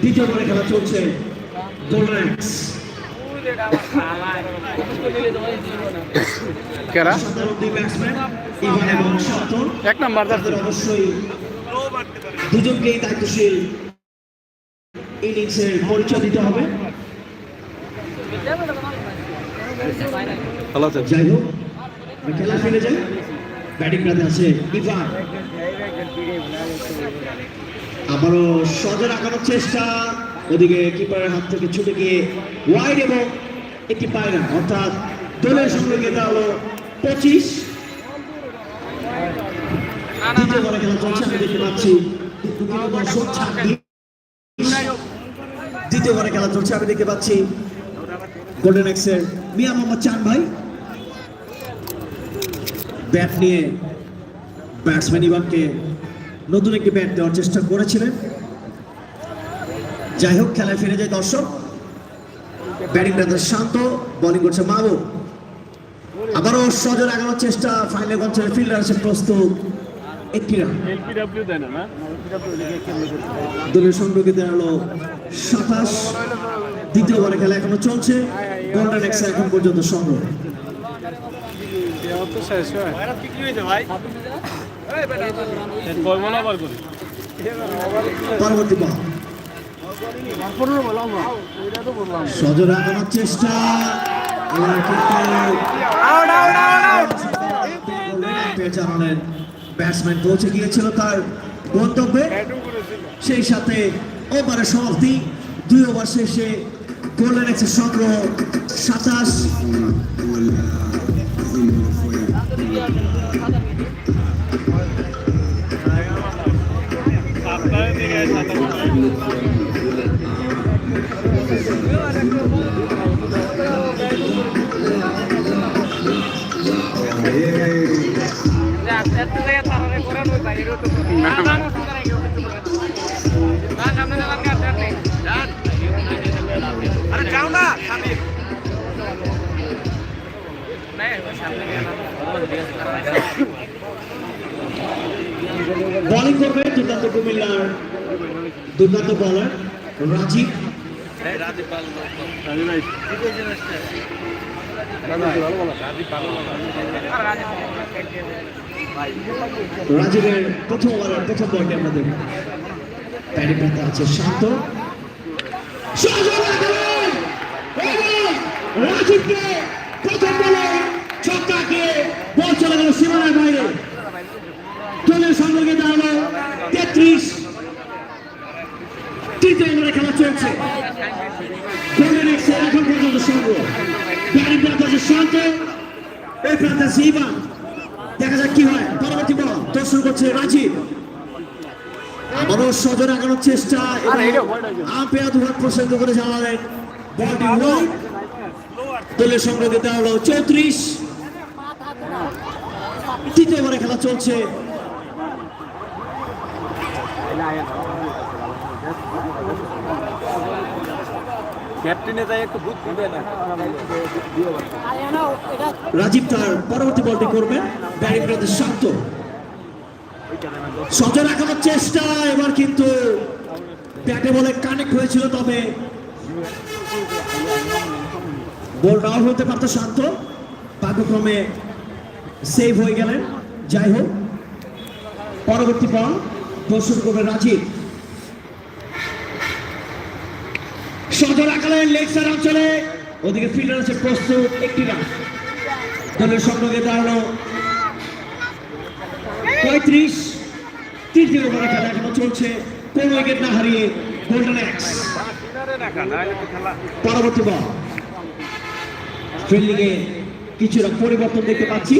দ্বিতীয় বলে খেলা চলছে গোল্ডেন এক্স কেরা? এক নাম্বার অবশ্যই দুজনকেই দায়িত্বশীল ইনিংসের পরিচয় দিতে হবে। যাই হোক খেলা ফিরে যাই ব্যাটিং আছে ইভান। আবারও সজর আঁকানোর চেষ্টা। ওদিকে কিপারের হাত থেকে ছুটে গিয়ে ওয়াইড এবং একটি পায়রা অর্থাৎ দলের সঙ্গে গেতে হলো পঁচিশ। খেলা আমি দেখতে পাচ্ছি খেলা আমি দেখতে পাচ্ছি গোল্ডেন এক্সের মোহাম্মদ চান ভাই। ব্যাট নিয়ে ব্যাটসম্যান ইভানকে নতুন একটি ব্যাট দেওয়ার চেষ্টা করেছিলেন। যাই হোক খেলায় ফিরে যায় দর্শক। ব্যাটিং ব্যাটার শান্ত বোলিং করছে মাহবুব। আবারও সজর আগানোর চেষ্টা ফাইনাল করছে ফিল্ডার আছে প্রস্তুত। একটি রান দলের সংগ্রহে দাঁড়াল সাতাশ। খেলা এখনও চলছে। গোল্ডেন এক্স এখন পর্যন্ত সংগ্রহ দেওয়া পরবর্তী বল। সজর আগানোর ব্যাটসম্যান পৌঁছে গিয়েছিল তার গন্তব্যে। সেই সাথে ওভারের সমাপ্তি। দুই ওভার শেষে গোল্ডেন এক্সের সংগ্রহ সাতাশ। আরে যাও না সামনে বোলিং করবে দুর্দান্ত কুমিল্লার দুর্দান্ত বলার রাজীব। রাজীবের প্রথম ওভারের প্রথম বলটি আমাদের ব্যাটিং প্রান্তে আছে শান্ত রাজীবকে প্রথম বলে ছক্কাকে বল চলে গেল সীমানার বাইরে। দলের সঙ্গে দাঁড়াল তেত্রিশ তৃতীয় এক্সের এখন পর্যন্ত সংগ্রহ ব্যাটিং প্রান্তে শান্ত এই প্রান্তে আছে ইভান দেখা যাক কি হয়। পরবর্তী বল। দর্শন করছে রাজীব। আবারও সজোর আগানোর চেষ্টা আম্পায়ার দুহাত প্রসারিত করে জানালেন বলটি ওয়াইড দলের সঙ্গে দিতে হলো চৌত্রিশ। তৃতীয় ওভারে খেলা চলছে। রাজীব তার পরবর্তী বলটি করবেন ব্যাটিং প্রান্তে শান্ত। সজোর আগানোর চেষ্টা, এবার কিন্তু ব্যাটে বলে কানেক্ট হয়েছিল, তবে বল আউট হতে পারত শান্ত। ভাগ্যক্রমে সেভ হয়ে গেলেন। যাই হোক, পরবর্তী বল দর্শন করবে রাজীব। সদর আকালের লেগ সাইড অঞ্চলে ওদিকে ফিল্ডার আছে প্রস্তুত একটি রান দলের সঙ্গে দাঁড়ানো পঁয়ত্রিশ তৃতীয় ওভারে খেলা এখনও চলছে। কোন উইকেট না হারিয়ে গোল্ডেন এক্স পরবর্তী বল ফিল্ডিং এ কিছুটা পরিবর্তন দেখতে পাচ্ছি।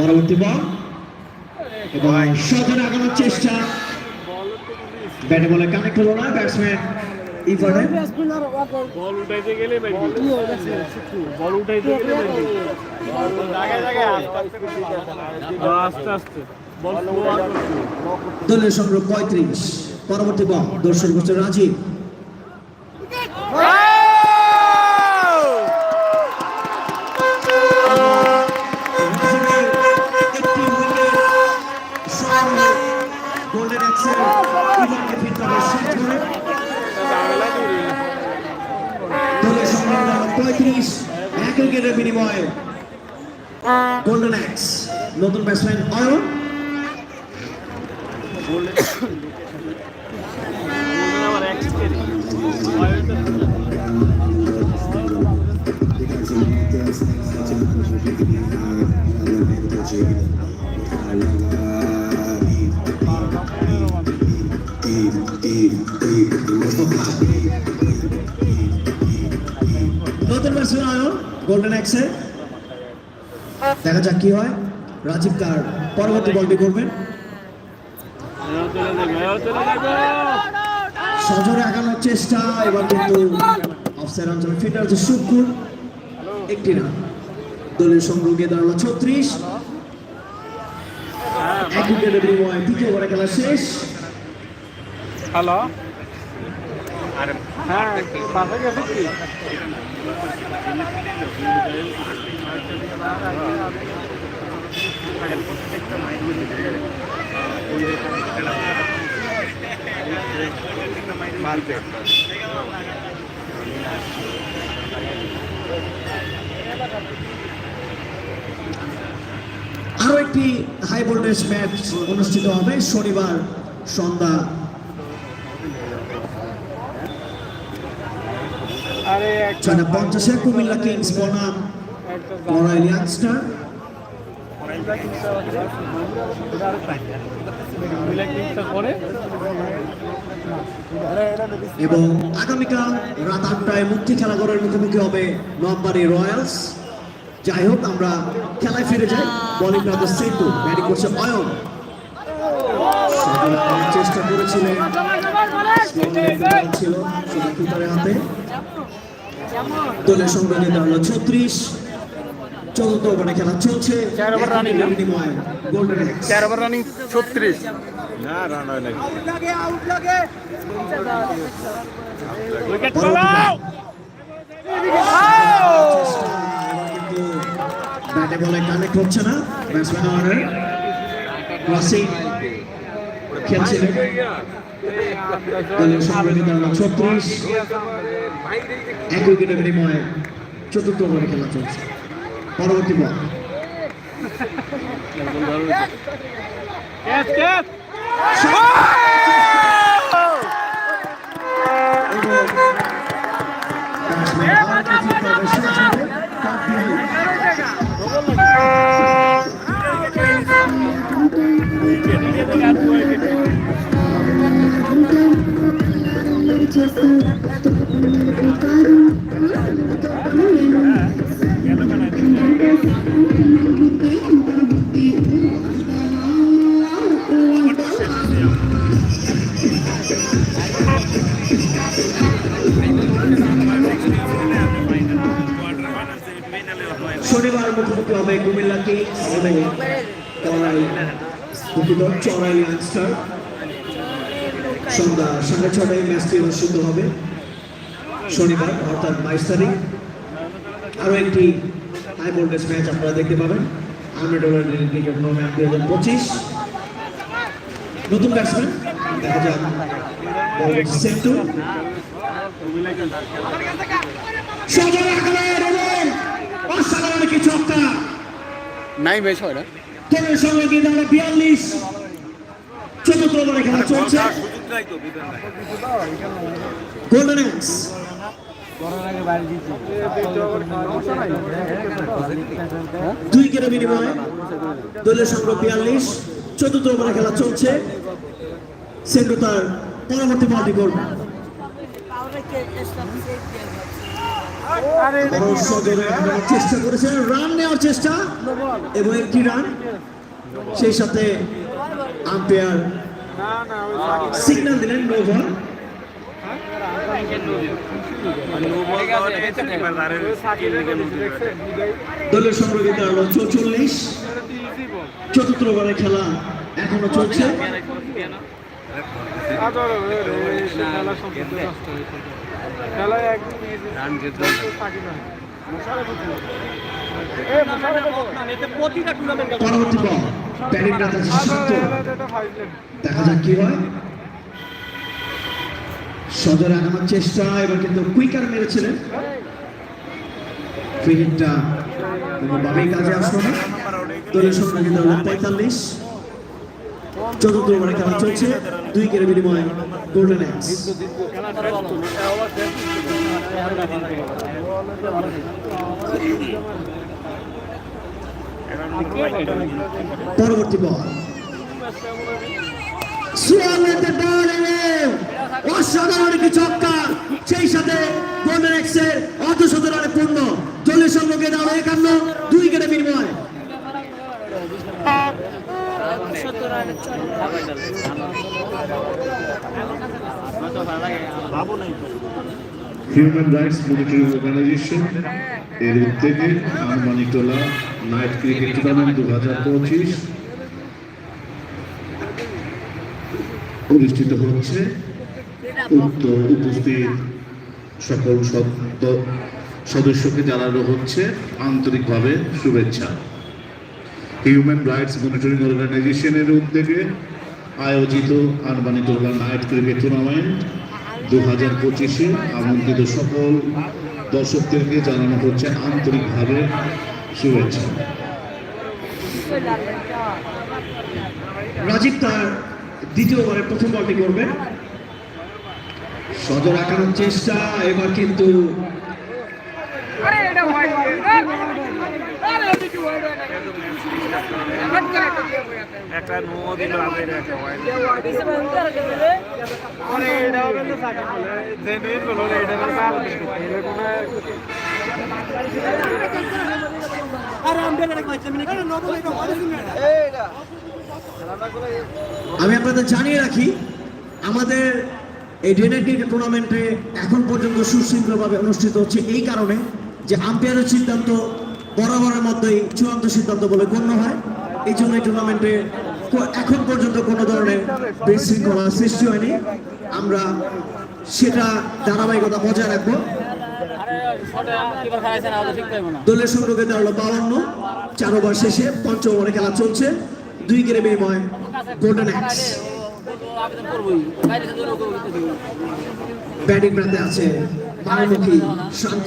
পরবর্তী বল এবং সজনে আগানোর চেষ্টা। ব্যাটে বলে কানেক্ট হলো না ব্যাটসম্যান ইফানে বল উঠাইতে গেলে বল উঠাইতে গেলে আস্তে আস্তে। দলীয় সংগ্রহ পঁয়ত্রিশ। পরবর্তী বল দর্শক হচ্ছে রাজীব। নতুন ব্যাটসম্যান অয়ন। নতুন গোল্ডেন দেখা যাক কি হয়। রাজীব তার পরবর্তী বলটি করবেন? সজোরে আগানোর চেষ্টা, এবার কিন্তু অফসাইড অঞ্চলে ফিটে হচ্ছে শুকুর একটি দলের দাঁড়াল ছত্রিশ। শেষ। হ্যালো? হ্যাঁ আরও একটি হাই ভোল্টেজ ম্যাচ অনুষ্ঠিত হবে শনিবার সন্ধ্যা। আরে পঞ্চাশে কুমিল্লা কিংস বনাম লড়াই ইয়াংস্টার এবং আগামীকাল রাত আটটায় মুক্তি খেলাঘরের মুখোমুখি হবে নববাড়ি রয়্যালস। যাই হোক, আমরা খেলায় ফিরে যাই। বলিং ব্রাদার্স সেতু ব্যাটিং করছে অয়ন চেষ্টা করেছিলেন ছিল সেটা কিপারের হাতে। দলের নিতে হলো ছত্রিশ। চতুর্থ ওভারে খেলা চলছে। চার over running না? বিনিময়ে গোল্ডেন চার ওভার রানিং ছত্রিশ। উইকেট ফলাও ব্যাটে বলে কানেক্ট হচ্ছে না। ব্যাটসম্যান অর্ডার ক্রসিং খেলছিলেন দলীয় সংগ্রহী দাঁড়ানো ছত্রিশ। এক উইকেটের বিনিময়ে চতুর্থ ওভারে খেলা চলছে। পরবর্তী বল। Yes, ক্যাচ দুঃখিত চড়াই ইয়াংস্টার সন্ধ্যা সাড়ে ছটায় ম্যাচটি অনুষ্ঠিত হবে। শনিবার, অর্থাৎ বাইশ তারিখ। আরও একটি হাই ভোল্টেজ ম্যাচ আপনারা দেখতে পাবেন। আহমেদ ডলার ক্রিকেট টুর্নামেন্ট দুই হাজার পঁচিশ। নতুন ব্যাটসম্যান দেখা যাক। সেন্টু সজল কিছু একটা। নাই বেশ হয় না তবে সঙ্গে দাঁড়াল বিয়াল্লিশ। চতুর্থ ওভারে খেলা চলছে। গোল্ডেন এক্স দুই উইকেটের বিনিময়ে দলীয় সংগ্রহ বিয়াল্লিশ। চতুর্থ ওভারে খেলা চলছে। সেন্টু তার পরবর্তী বলটি করবে চেষ্টা করেছেন রান নেওয়ার চেষ্টা এবং একটি রান সেই সাথে আম্পায়ার সিগন্যাল দিলেন নো বল। দলের সংগ্রহে দাঁড়াল চৌচল্লিশ। চতুর্থ ওভারের খেলা এখনও চলছে পরবর্তী বল। দেখা যাক কি হয়। সজরে আনানোর চেষ্টা এবার কিন্তু কুইকার মেরেছিলেন। কোনোভাবেই কাজে আসলো না। দলের সংখ্যা কিন্তু পঁয়তাল্লিশ। চতুর্থ ওভারে খেলা চলছে। দুই কের বিনিময়ে গোল্ডেন পরবর্তী বল। অসাধারণ একটি ছক্কা, সেই সাথে গোল্ডেন এক্সের অর্ধশত রানে পূর্ণ। দলের সঙ্গে দাঁড়াল একান্ন দুই কেটে বিনিময়। হিউম্যান রাইটস মনিটরিং অর্গানাইজেশন এর উদ্যোগে আনমানিটোলা নাইট ক্রিকেট টুর্নামেন্ট দু হাজার পঁচিশ অনুষ্ঠিত হচ্ছে। উক্ত উপস্থিত সকল সদ- সদস্যকে জানানো হচ্ছে আন্তরিকভাবে শুভেচ্ছা। হিউম্যান রাইটস মনিটরিং অর্গানাইজেশনের উদ্যোগে আয়োজিত আনবানিটোলা নাইট ক্রিকেট টুর্নামেন্ট দু হাজার পঁচিশে আমন্ত্রিত সকল দর্শকদেরকে জানানো হচ্ছে আন্তরিকভাবে শুভেচ্ছা। রাজীব তার দ্বিতীয় ওভারে প্রথম বলটি করবে সজর আঁকানোর চেষ্টা, এবার কিন্তু একটা আমি আপনাদের জানিয়ে রাখি, আমাদের এই ডে নাইট ক্রিকেট টুর্নামেন্টে এখন পর্যন্ত সুশৃঙ্খলভাবে অনুষ্ঠিত হচ্ছে এই কারণে যে আম্পায়ারের সিদ্ধান্ত বরাবরের মধ্যেই চূড়ান্ত সিদ্ধান্ত বলে গণ্য হয়। এই জন্য এই টুর্নামেন্টে এখন পর্যন্ত কোনো ধরনের বিশৃঙ্খলা সৃষ্টি হয়নি। আমরা সেটা ধারাবাহিকতা বজায় রাখব। দলের সংগ্রহে দাঁড়াল বাউন্ন, চার ওভার শেষে পঞ্চম ওভারে খেলা চলছে। দুই কেড়ে বিনিময় গোল্ডেন এক্স ব্যাটিং প্রান্তে আছে বামুখী শান্ত।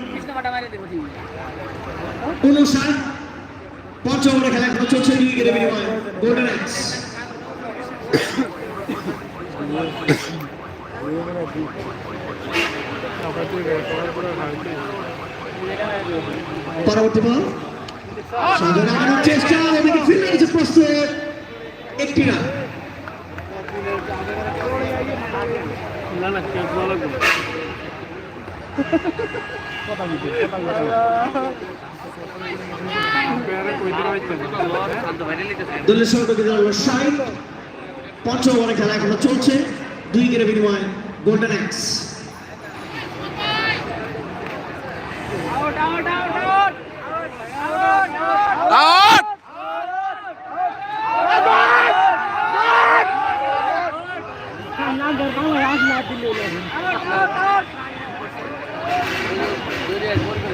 উনষাট পঞ্চম ওভারে খেলা এখন চলছে দুই উইকেটের বিনিময়ে গোল্ডেন ভাবছি। পরবর্তী বল। একটি না না না দিলে। দলের ষাট পঞ্চম ওভারে খেলা এখনও চলছে দুই উইকেটের বিনিময়ে গোল্ডেন এক্স আউট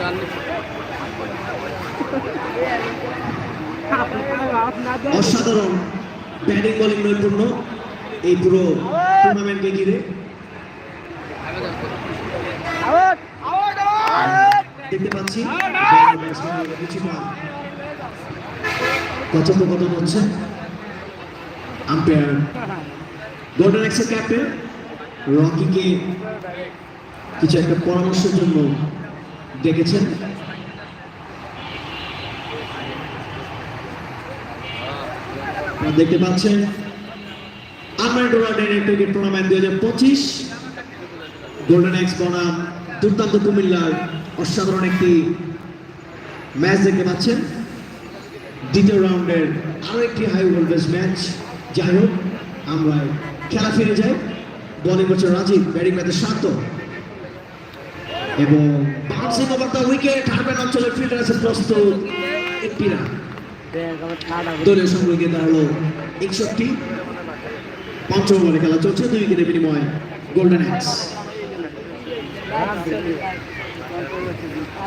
অসাধারণ ব্যাটিং বোলিং নৈপুণ্য। এই পুরো টুর্নামেন্টকে ঘিরে। দেখতে পাচ্ছি কিছুটা কথোপকথন হচ্ছে? আম্পায়ার গোল্ডেন এক্সের ক্যাপ্টেন রকিকে কিছু একটা পরামর্শের জন্য ডেকেছেন? দেখতে পাচ্ছেন আমেন্ডোরা ডেনের ক্রিকেট টুর্নামেন্ট দুই হাজার পঁচিশ। গোল্ডেন এক্স বনাম, দুর্দান্ত কুমিল্লার অসাধারণ একটি ম্যাচ দেখতে পাচ্ছেন। দ্বিতীয় রাউন্ডের আরও একটি হাই ভোল্টেজ ম্যাচ যাই হোক, আমরা খেলা ফিরে যাই। বলিং করছে রাজীব, ব্যাটিং ম্যাচে শান্ত এবং বাউন্সিং ওভার দ্য উইকেট হারবেন অঞ্চলের ফিল্ডার আছে প্রস্তুত। একটি রান দলীয় সংগ্রহে দাঁড়াল। একষট্টি, পঞ্চম ওভারে খেলা চলছে, দুই উইকেটের বিনিময়ে গোল্ডেন এক্স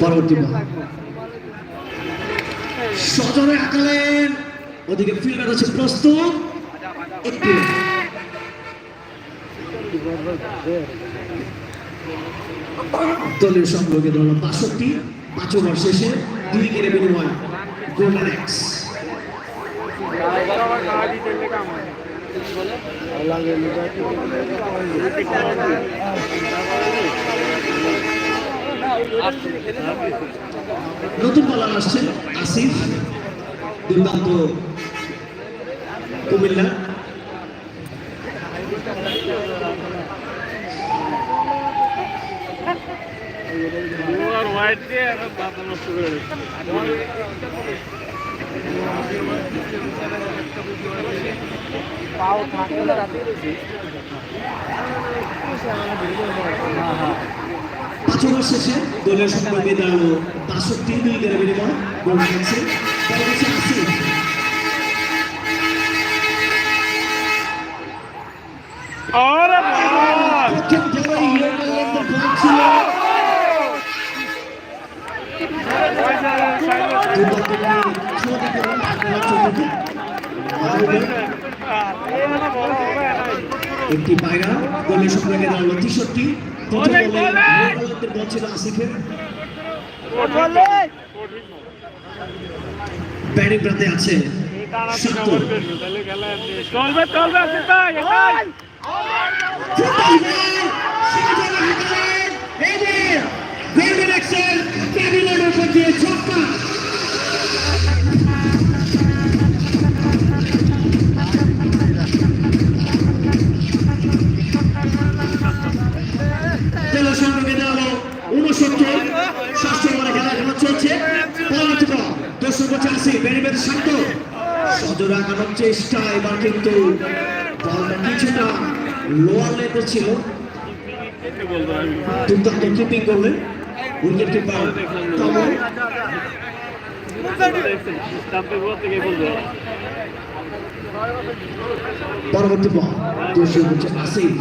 পরবর্তী বল সজরে আঁকালেন। ওদিকে ফিল্ডার আছে প্রস্তুত। একটি। দলীয় সংগ্রহে ধরল বাষট্টি পাঁচ ওভার শেষে দুই উইকেটে বিনিময় গোল্ডেন এক্স নতুন বলার আসছে আসিফ, দুর্দান্ত কুমিল্লা। করে দিচ্ছে। পাঁচ ওভার শেষে দলীয় সংগ্রহে দাঁড়াল বাষট্টি দুই উইকেটের বিনিময় আরে একটি পায়রা দলীয় সংগ্রহে দাঁড়াল তেষট্টি। প্রথম বলে ইয়ের বল ছিল আসিফের। ব্যাটিং প্রান্তে আছে শান্ত চলবে চলবে আসিফ আসি বেরিবের শান্ত। সজোর আঁকানোর চেষ্টা এবার কিন্তু বলটা কিছুটা লোয়ার লেতে ছিল। দুর্দান্ত কিপিং করলেন। উইকেট কিপার কমল পরবর্তী বল আসিফ